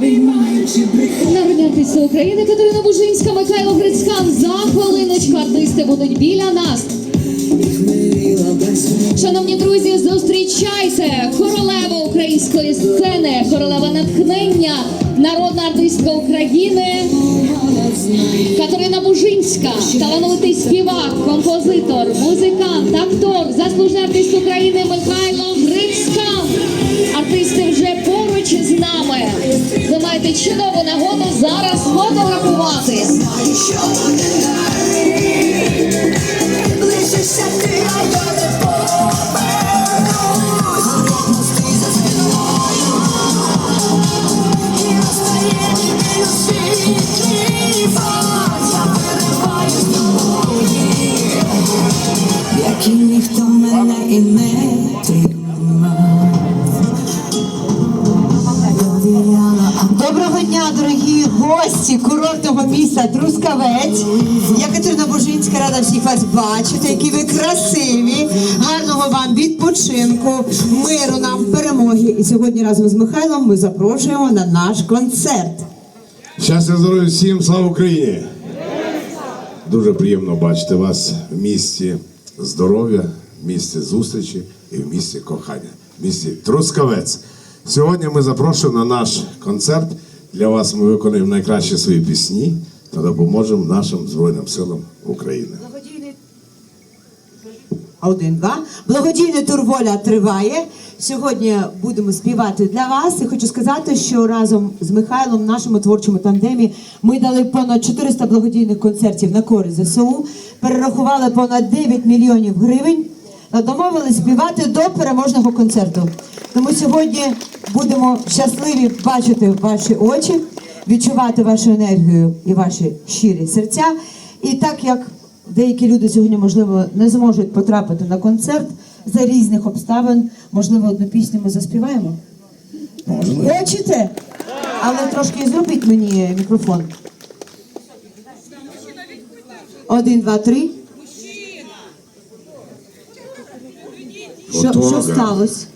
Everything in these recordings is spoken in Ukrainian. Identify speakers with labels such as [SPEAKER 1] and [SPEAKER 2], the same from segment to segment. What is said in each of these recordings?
[SPEAKER 1] обіймаючи брехня.
[SPEAKER 2] України Катерина Бужинська, Михайло Грицькан. За хвилиночку артисти будуть біля нас. Шановні друзі, зустрічайте королеву української сцени, королева натхнення, народна артистка України. Катерина Бужинська, талановитий співак, композитор, музикант, актор, заслужений артист України Михайло чудову нагоду зараз фотографуватись.
[SPEAKER 3] Рада всіх вас бачити, які ви красиві. Гарного вам відпочинку, миру нам, перемоги. І сьогодні разом з Михайлом ми запрошуємо на наш концерт.
[SPEAKER 4] Щастя, здоров'я всім, слава Україні! Дуже приємно бачити вас в місті здоров'я, в місті зустрічі і в місті кохання, в місті Трускавець. Сьогодні ми запрошуємо на наш концерт. Для вас ми виконуємо найкращі свої пісні та допоможемо нашим Збройним силам України.
[SPEAKER 3] Один, два. Благодійний тур воля триває. Сьогодні будемо співати для вас. І хочу сказати, що разом з Михайлом в нашому творчому тандемі ми дали понад 400 благодійних концертів на користь ЗСУ, перерахували понад 9 мільйонів гривень. та Домовились співати до переможного концерту. Тому сьогодні будемо щасливі бачити ваші очі, відчувати вашу енергію і ваші щирі серця. І так як деякі люди сьогодні, можливо, не зможуть потрапити на концерт за різних обставин, можливо, одну пісню ми заспіваємо. Хочете? Але трошки зробіть мені мікрофон. Один, два, три. Що, що сталося?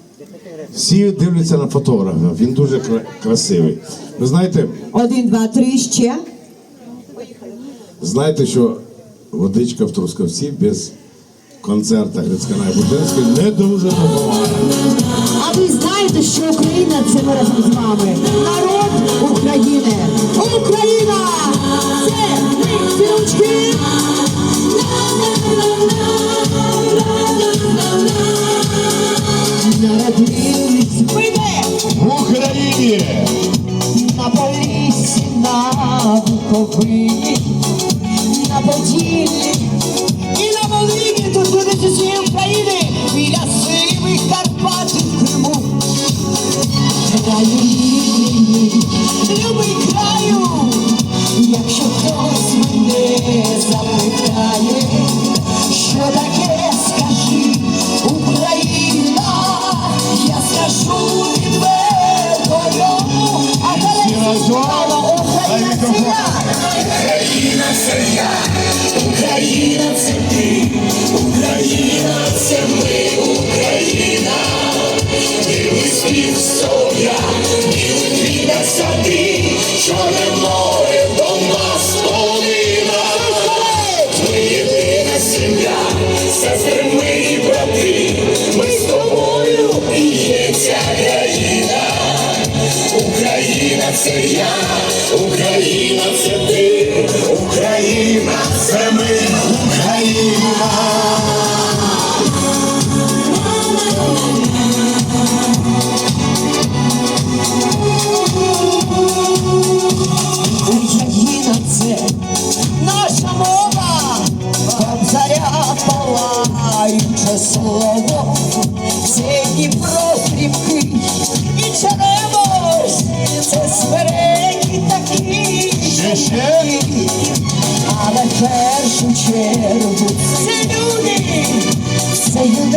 [SPEAKER 4] Всі дивляться на фотографа, він дуже красивий. Ви знаєте,
[SPEAKER 3] Один, два, три, ще.
[SPEAKER 4] знаєте, що водичка в Трускавці без концерта Грицькана і Буденської не дуже допомагає.
[SPEAKER 3] А ви знаєте, що Україна це ми разом з вами. Народ України. Україна! Це ми співачки! Народились ми де?
[SPEAKER 4] В Україні!
[SPEAKER 3] на полісі, на Буковині, на Поділлі і на Волині. Тут будуть усі України біля сивих Карпатів в Криму. Чекаю рідний, любий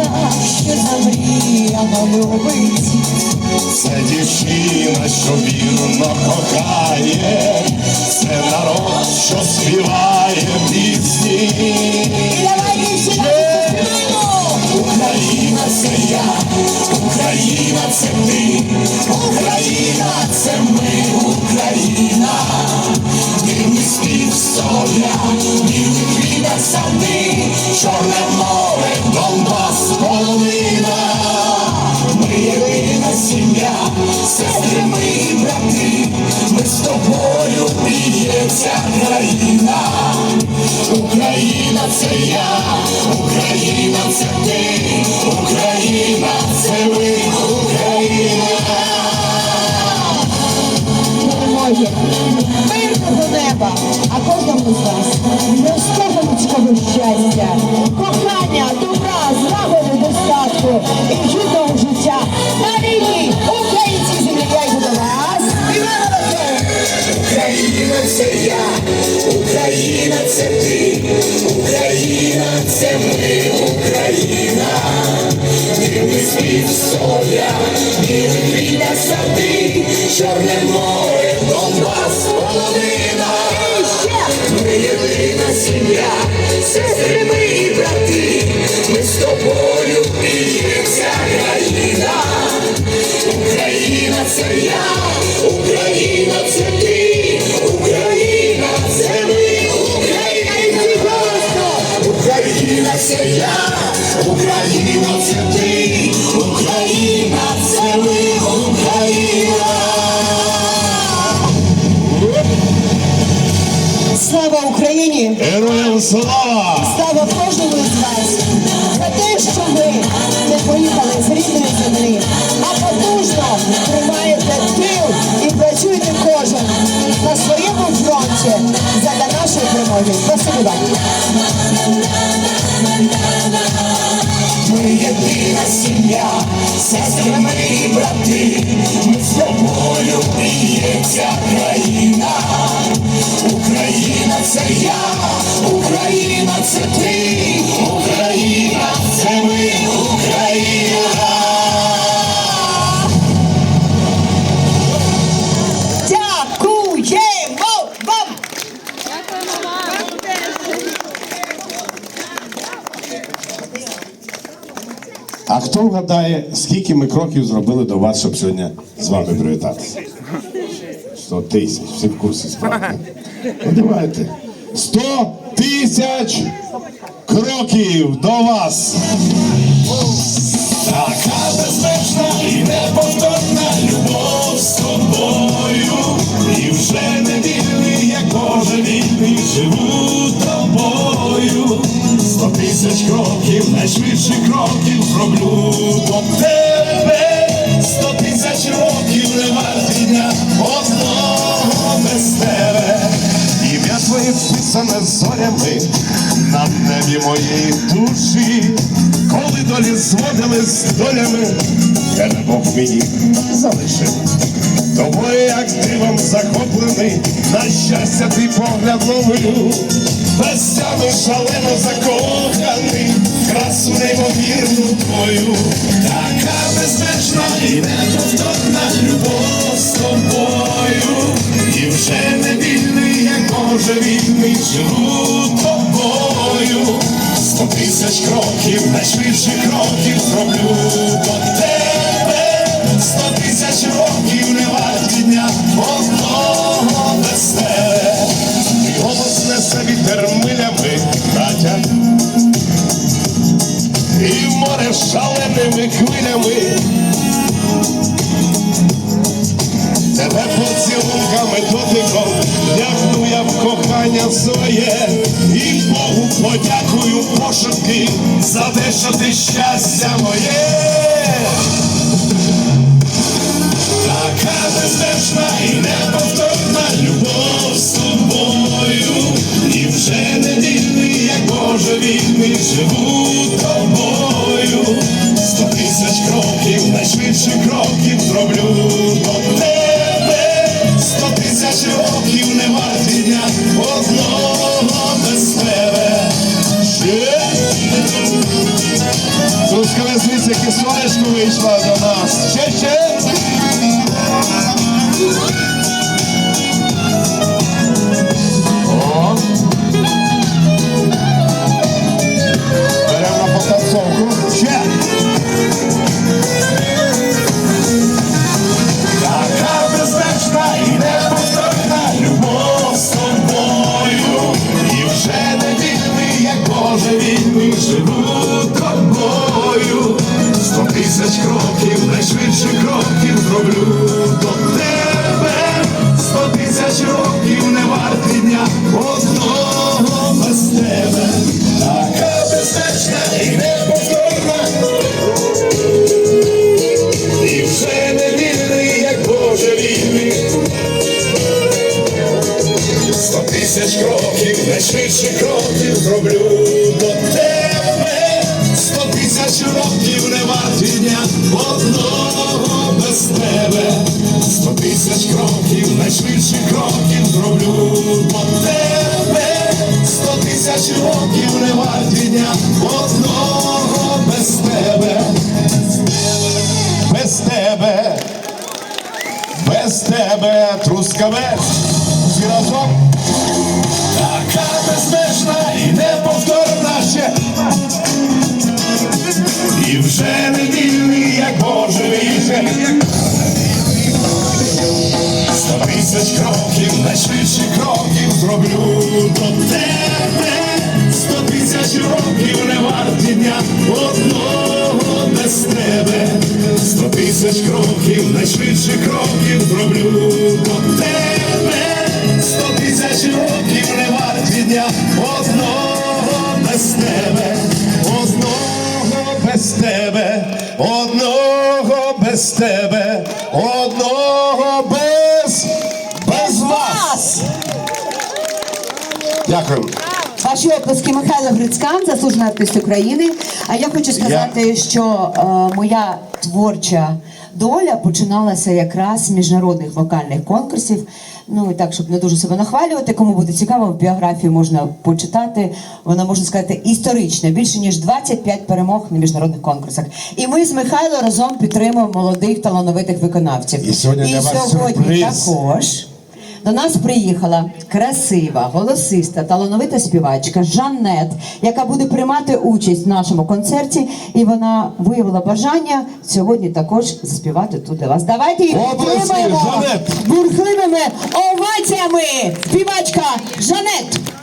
[SPEAKER 3] що замріяно любить,
[SPEAKER 5] це дівчина, що вірно кохає, це народ, що співає пісні. Україна це я, Україна це ти, Україна це ми, Україна, дивний спів
[SPEAKER 3] соля, білий віда сади, чорна. З вас простого людського щастя, кохання, добра, злагоди, достатку і житого життя. На рідній українській землі. Я до вас.
[SPEAKER 5] Україна це я, Україна це ти, Україна це ми, Україна, Дивний світ соля, вільна сади, Чорне море, Донбас, половина. Сім'я, сестри ми і брати, ми з тобою вся країна. Україна це я, Україна це ти, Україна це ми, Україна голосно. Україна це я, Україна це ти,
[SPEAKER 4] Героям слава!
[SPEAKER 3] Слава кожному з вас
[SPEAKER 4] Вгадає, скільки ми кроків зробили до вас, щоб сьогодні з вами привітатися? 100 тисяч, всі в курсі справи. Ну давайте. 100 тисяч кроків до вас.
[SPEAKER 5] Така безмежна і неповторна любов з тобою, і вже не вільний, як Боже вільний, живу тобою. Сто тисяч кроків, душі, коли долі зводили з долями, тебе Бог мені залишив. Тобою, як дивом захоплений, на щастя ти погляд ловлю, безтями шалено закоханий, красу неймовірну твою, така безмежна і неповторна любов з тобою, і вже не вільний, як може вільний, живу тобою. Сто тисяч кроків, найшвидших кроків зроблю до тебе. Сто тисяч років не варті дня одного без тебе. І голос несе вітер милями, Катя. І море шаленими хвилями. Тебе поцілунками дотиком вдягну я в кохання своє пошуки за те, що ти щастя моє. Така безмежна і неповторна любов з тобою, і вже не вільний, як Боже вільний, живу тобою. Сто тисяч кроків, найшвидших кроків зроблю Vamos бо тебе сто тисяч років не вартіння, одного без тебе, сто тисяч кроків, найшвидших кроків зроблю бо тебе, сто тисяч років не вартіння, одного без тебе, без тебе, без тебе, трускавець, всі. Така безмежна ще. І вже не вільний, як же. Сто тисяч кроків, найшвидші кроків зроблю до тебе. Сто тисяч років не варті дня одного без тебе. Сто тисяч кроків, найшвидші кроків зроблю до тебе. Сто тисяч років не варті дня одного без тебе. Одного без тебе, одного без тебе, одного без, без вас. Дякую.
[SPEAKER 3] Ваші оплески Михайло Грицькан, заслужений артист України. А я хочу сказати, що е, моя творча доля починалася якраз з міжнародних вокальних конкурсів. Ну і так, щоб не дуже себе нахвалювати. Кому буде цікаво, в біографії можна почитати. Вона можна сказати історична, більше ніж 25 перемог на міжнародних конкурсах. І ми з Михайло разом підтримуємо молодих талановитих виконавців.
[SPEAKER 4] І сьогодні для вас
[SPEAKER 3] сьогодні
[SPEAKER 4] сюрприз.
[SPEAKER 3] також. До нас приїхала красива, голосиста, талановита співачка Жанет, яка буде приймати участь в нашому концерті, і вона виявила бажання сьогодні також заспівати тут для вас. Давайте її підтримаємо бурхливими оваціями. Співачка Жанет.